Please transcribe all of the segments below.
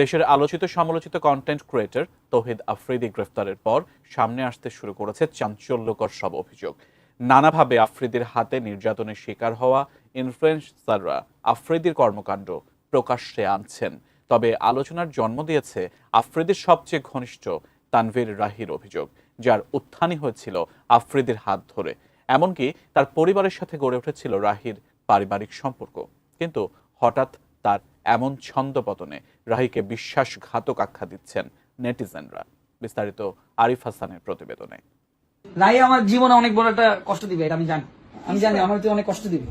দেশের আলোচিত সমালোচিত কন্টেন্ট ক্রিয়েটর তৌহিদ আফ্রিদি গ্রেফতারের পর সামনে আসতে শুরু করেছে চাঞ্চল্যকর সব অভিযোগ। নানাভাবে আফ্রিদির হাতে নির্যাতনের শিকার হওয়া ইনফ্লুয়েন্সাররা আফ্রিদির কর্মকাণ্ড প্রকাশ্যে আনছেন। তবে আলোচনার জন্ম দিয়েছে আফ্রিদির সবচেয়ে ঘনিষ্ঠ তানভীর রাহির অভিযোগ, যার উত্থানই হয়েছিল আফ্রিদির হাত ধরে। এমনকি তার পরিবারের সাথে গড়ে উঠেছিল রাহির পারিবারিক সম্পর্ক। কিন্তু হঠাৎ তার এমন ছন্দপতনে রাহিকে বিশ্বাসঘাতক আখ্যা দিচ্ছেন নেটিজেনরা। বিস্তারিত আরিফ হাসানের প্রতিবেদনে। রাহি আমার জীবনে অনেক বড় একটা কষ্ট দিবে, এটা আমি জানি। আমি জানি, আমার অনেক কষ্ট দিবে।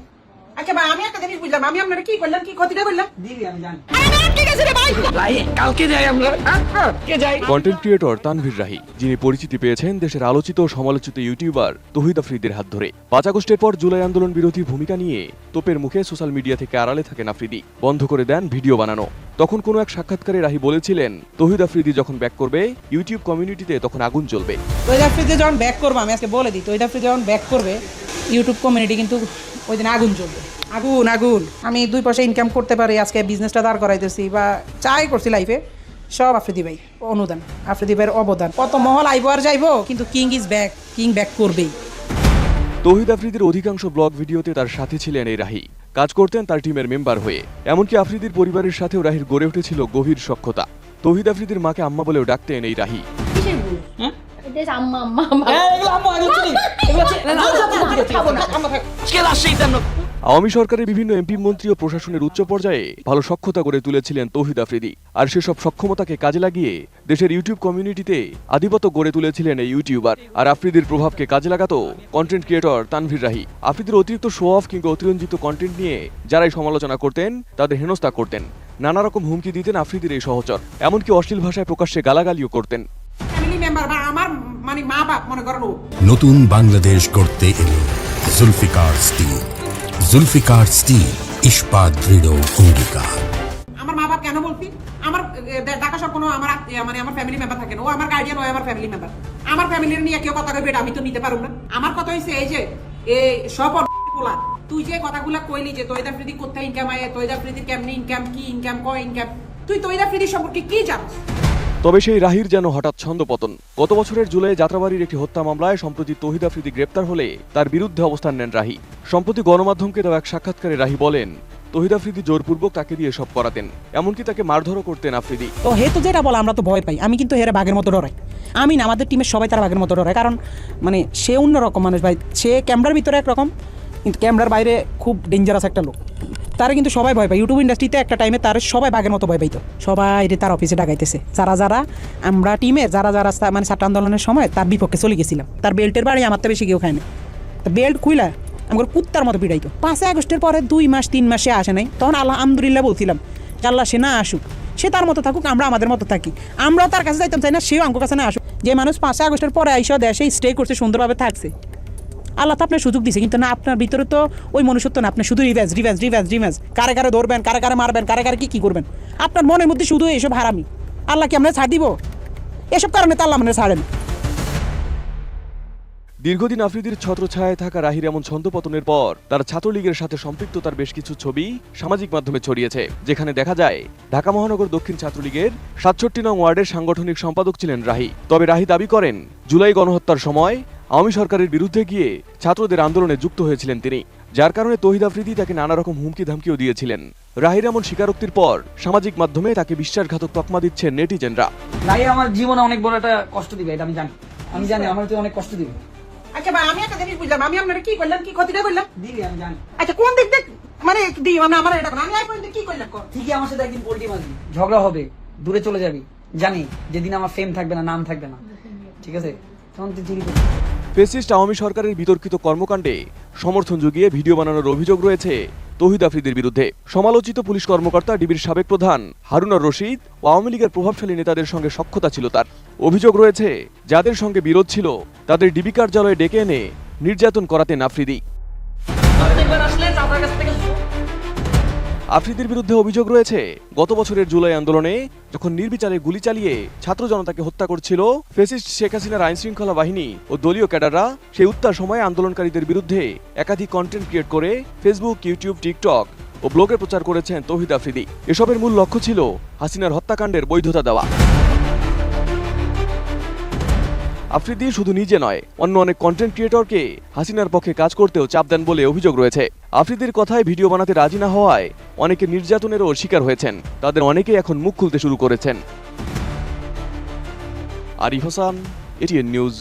আচ্ছা ভাই আমি একটা জিনিস বুঝলাম। আমি আপনারা কি করলাম কি ক্ষতিটা করলাম? দিবি আমি জানি। কন্টেন্ট ক্রিয়েটর তানভীর রাহি যিনি পরিচিতি পেয়েছেন দেশের আলোচিত ও সমালোচিত ইউটিউবার তহিদ আফ্রিদির হাত ধরে। পাঁচ আগস্টের পর জুলাই আন্দোলন বিরোধী ভূমিকা নিয়ে তোপের মুখে সোশ্যাল মিডিয়া থেকে আড়ালে থাকেন আফ্রিদি। বন্ধ করে দেন ভিডিও বানানো। তখন কোনো এক সাক্ষাৎকারে রাহি বলেছিলেন তহিদ আফ্রিদি যখন ব্যাক করবে ইউটিউব কমিউনিটিতে তখন আগুন জ্বলবে। তৈরি আফ্রিদি যখন ব্যাক করব আমি আজকে বলে দিই তৈরি আফ্রিদি যখন ব্যাক করবে ইউটিউব কমিউনিটি কিন্তু ওই দিন আগুন জ্বলবে। আগুন আগুন। আমি দুই পয়সা ইনকাম করতে পারি, আজকে বিজনেসটা দাঁড় করাইতেছি বা চাই করছি লাইফে সব আফ্রিদি ভাই, অনুদান, আফ্রিদি ভাইয়ের অবদান। কত মহল আইবো আর যাইবো, কিন্তু king is back king back করবেই। তহিদ আফ্রিদির অধিকাংশ ব্লগ ভিডিওতে তার সাথে ছিলেন এই রাহি। কাজ করতেন তার টিমের মেম্বার হয়ে। এমনকি আফ্রিদির পরিবারের সাথেও রাহির গড়ে উঠেছিল গভীর সখ্যতা। তহিদ আফ্রিদির মাকে আম্মা বলেও ডাকতেন এই রাহি। আম্মা আম্মা আম্মা। আওয়ামী সরকারের বিভিন্ন এমপি মন্ত্রী ও প্রশাসনের উচ্চ পর্যায়ে ভালো সক্ষতা গড়ে তুলেছিলেন তৌহিদ আফ্রিদি। আর সেসব সক্ষমতাকে কাজে লাগিয়ে দেশের ইউটিউব কমিউনিটিতে আধিপত্য গড়ে তুলেছিলেন এই ইউটিউবার। আর আফ্রিদির প্রভাবকে কাজে লাগাতো কন্টেন্ট ক্রিয়েটর তানভীর রাহি। আফ্রিদির অতিরিক্ত শো অফ কিংবা অতিরঞ্জিত কন্টেন্ট নিয়ে যারাই সমালোচনা করতেন তাদের হেনস্থা করতেন। নানা রকম হুমকি দিতেন আফ্রিদির এই সহচর। এমনকি অশ্লীল ভাষায় প্রকাশ্যে গালাগালিও করতেন। মা বাপ মনে করেন নতুন বাংলাদেশ গড়তে এলো জুলফিকার স্টিল। জুলফিকার স্টিল ইস্পাত দৃঢ় অঙ্গীকার আমার মা বাপ কেন আমার ঢাকা সব কোনো আমার মানে আমার ফ্যামিলি মেম্বার থাকে না। ও আমার গার্ডিয়ান ও আমার ফ্যামিলি মেম্বার আমার ফ্যামিলির নিয়ে কেউ কথা কইবে আমি তো নিতে পারব না। আমার কথা হইছে এই যে এই সব পোলা। তুই যে কথাগুলো কইলি যে তৈদা কোথায় ইনকাম আয় তৈদা ফ্রিদির কেমনি ইনকাম কি ইনকাম ক ইনকাম তুই তৈদা ফ্রিদির সম্পর্কে কি জানিস? তবে সেই রাহির যেন হঠাৎ ছন্দপতন। গত বছরের জুলাই যাত্রাবাড়ির একটি হত্যা মামলায় সম্প্রতি তহিদ আফ্রিদি গ্রেপ্তার হলে তার বিরুদ্ধে অবস্থান নেন রাহি। সম্প্রতি গণমাধ্যমকে দেওয়া এক সাক্ষাৎকারে রাহি বলেন, তহিদ আফ্রিদি জোরপূর্বক তাকে দিয়ে সব করাতেন, এমনকি তাকে মারধরও করতেন আফ্রিদি। তো হে তো যেটা বলে, আমরা তো ভয় পাই। আমি কিন্তু হেরে বাঘের মতো ডরাই। আমি না, আমাদের টিমের সবাই তার বাঘের মতো ডরায়। কারণ মানে সে অন্যরকম মানুষ ভাই। সে ক্যামেরার ভিতরে একরকম, কিন্তু ক্যামেরার বাইরে খুব ডেঞ্জারাস একটা লোক। তারা কিন্তু সবাই ভয় পায়। ইউটিউব ইন্ডাস্ট্রিতে একটা টাইমে তার সবাই বাঘের মতো ভয় পাইতো। সবাই তার অফিসে ডাকাইতেছে। যারা যারা আমরা টিমে যারা যারা মানে ছাত্র আন্দোলনের সময় তার বিপক্ষে চলে গেছিলাম। তার বেল্টের বাড়ি আমার তো বেশি কেউ খায় না। তো বেল্ট খুইলা, আমার কুত্তার মতো পিড়াইতো। পাঁচই আগস্টের পরে দুই মাস, তিন মাসে আসে নাই। তখন আল্লাহ আলহামদুলিল্লাহ বলছিলাম, যে আল্লাহ সে না আসুক, সে তার মতো থাকুক, আমরা আমাদের মতো থাকি। আমরাও তার কাছে যাইতাম, চাই না, সেও আমার কাছে না আসুক। যে মানুষ পাঁচই আগস্টের পরে আইসা দেশে স্টে করছে, সুন্দরভাবে থাকছে। আল্লাহ তো আপনার সুযোগ দিছে, কিন্তু না, আপনার ভিতরে তো ওই মনুষ্যত্ব না, আপনি শুধু রিভেজ রিভেজ রিভেজ রিভেজ কারে কারে ধরবেন, কারে কারে মারবেন, কারে কারে কি কি করবেন? আপনার মনের মধ্যে শুধু এইসব হারামি। আল্লাহ কি আমরা ছাড় দিব? এসব কারণে তো আল্লাহ মানে ছাড়েন। দীর্ঘদিন আফ্রিদির ছত্রছায়ায় থাকা রাহির এমন ছন্দপতনের পর, তার ছাত্রলীগের সাথে সম্পৃক্ত তার বেশ কিছু ছবি সামাজিক মাধ্যমে ছড়িয়েছে, যেখানে দেখা যায়, ঢাকা মহানগর দক্ষিণ ছাত্রলীগের সাতষট্টি নং ওয়ার্ডের সাংগঠনিক সম্পাদক ছিলেন রাহি। তবে রাহি দাবি করেন, জুলাই গণহত্যার সময় আওয়ামী সরকারের বিরুদ্ধে গিয়ে ছাত্রদের আন্দোলনে যুক্ত হয়েছিলেন তিনি যার কারণে তহিদ আফ্রিদি তাকে নানা রকম হুমকি ধামকিও দিয়েছিলেন। রাহির এমন স্বীকারোক্তির পর সামাজিক মাধ্যমে তাকে বিশ্বাসঘাতক তকমা দিচ্ছেন নেটিজেনরা। আমার জীবনে অনেক বড় একটা কষ্ট দিবে এটা আমি জানি। আমি জানি আমার অনেক কষ্ট দিবে। আচ্ছা ভাই আমি একটা জিনিস বুঝলাম আমি আপনারা কি করলাম কি ক্ষতিটা করলাম? দিবি আমি জানি। আচ্ছা কোন দিক দিয়ে মানে দিই মানে আমার এটা আমি আই পর্যন্ত কি করলাম? ঠিকই আমার সাথে একদিন পোল্ট্রি মারবি ঝগড়া হবে দূরে চলে যাবি। জানি যেদিন আমার ফেম থাকবে না নাম থাকবে না। ঠিক আছে? তখন তুই করবি ফেসিস্ট আওয়ামী সরকারের বিতর্কিত কর্মকাণ্ডে সমর্থন জুগিয়ে ভিডিও বানানোর অভিযোগ রয়েছে তহিদ আফ্রিদির বিরুদ্ধে। সমালোচিত পুলিশ কর্মকর্তা ডিবির সাবেক প্রধান হারুনার রশিদ ও আওয়ামী লীগের প্রভাবশালী নেতাদের সঙ্গে সক্ষতা ছিল তার। অভিযোগ রয়েছে, যাদের সঙ্গে বিরোধ ছিল, তাদের ডিবি কার্যালয়ে ডেকে এনে নির্যাতন করাতেন আফ্রিদি। আসলে কাছ থেকে আফ্রিদির বিরুদ্ধে অভিযোগ রয়েছে। গত বছরের জুলাই আন্দোলনে যখন নির্বিচারে গুলি চালিয়ে ছাত্র জনতাকে হত্যা করছিল ফেসিস্ট শেখ হাসিনার আইন শৃঙ্খলা বাহিনী ও দলীয় ক্যাডাররা সেই উত্তার সময়ে আন্দোলনকারীদের বিরুদ্ধে একাধিক কন্টেন্ট ক্রিয়েট করে ফেসবুক ইউটিউব টিকটক ও ব্লগে প্রচার করেছেন তৌহিদ আফ্রিদি। এসবের মূল লক্ষ্য ছিল হাসিনার হত্যাকাণ্ডের বৈধতা দেওয়া। আফ্রিদি শুধু নিজে নয়, অন্য অনেক কন্টেন্ট ক্রিয়েটরকে হাসিনার পক্ষে কাজ করতেও চাপ দেন বলে অভিযোগ রয়েছে। আফ্রিদির কথায় ভিডিও বানাতে রাজি না হওয়ায় অনেকে নির্যাতনেরও শিকার হয়েছেন। তাদের অনেকে এখন মুখ খুলতে শুরু করেছেন। Arif Hossain, ATN news.